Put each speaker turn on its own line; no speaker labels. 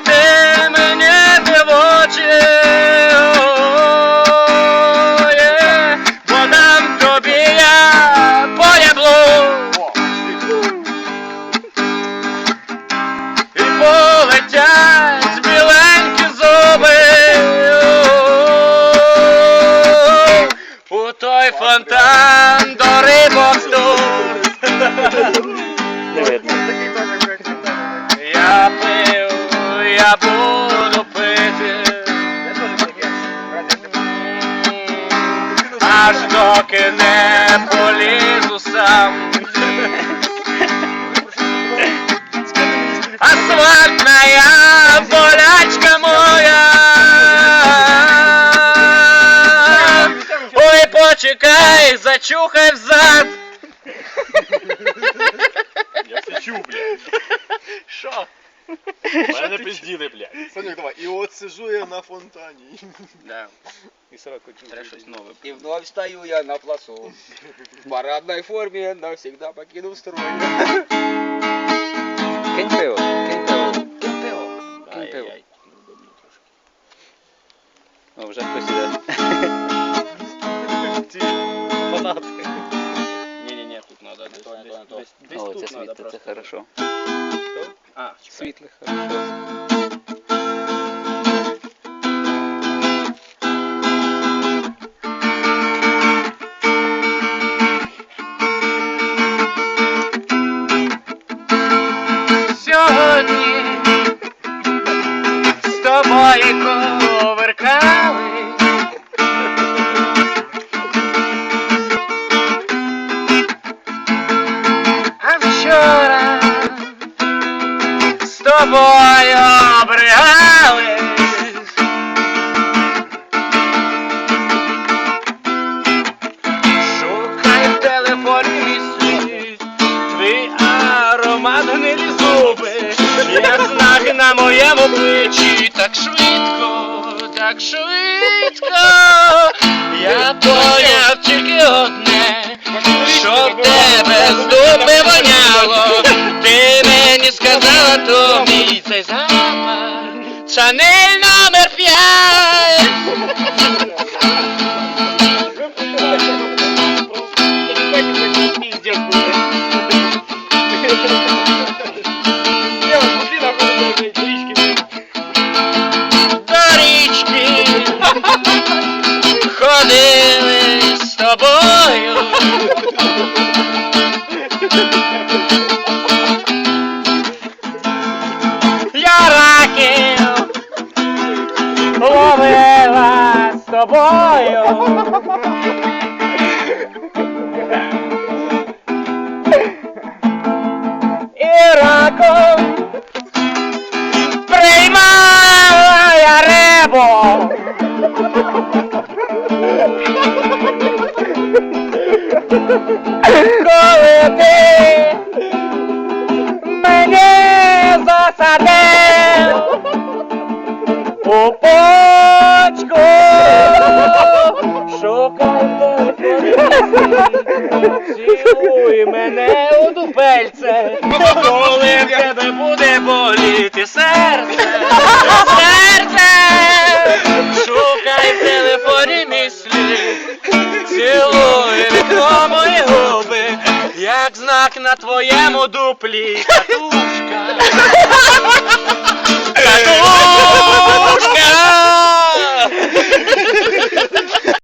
коли аж доки не полізу сам. Асфальтная болячка моя. Ой, почекай, зачухай взад.
Я все блядь.
Що?
Мене пизділи, блядь.
Санюк, давай. І от сижу я на фонтані.
Да.
І сраку
Треба щось нове.
И вновь стою я на плацу. В парадной форме навсегда покинув строй.
Кинь пиво, кинь пиво.
Кинь пиво.
Кинь пиво.
Ай-яй.
О, вже хтось іде.
Фанати.
Ні-ні-ні, тут надо. Десь,
то, не то, не то.
десь, десь
О,
тут
це
надо
світле, це
просто.
хорошо.
А, чекай.
Світле, хорошо.
З коверкали. А вчора з тобою обригались. Шукай в твій аромат гнилі зуби, як знак на моєму плечі, так швидко, так швидко, я поняв тільки одне, що в тебе з воняло, ти мені сказала, то мій цей запах, Шанель номер п'ять. З тобою. Я раків ловила з тобою. І раком приймала засадив у почку, шукай цілуй мене у дупельце, коли в тебе буде боліти серце, серце, шукай в телефоні мислі, цілуй вікно мої губи, як знак на твоєму дуплі, катушка,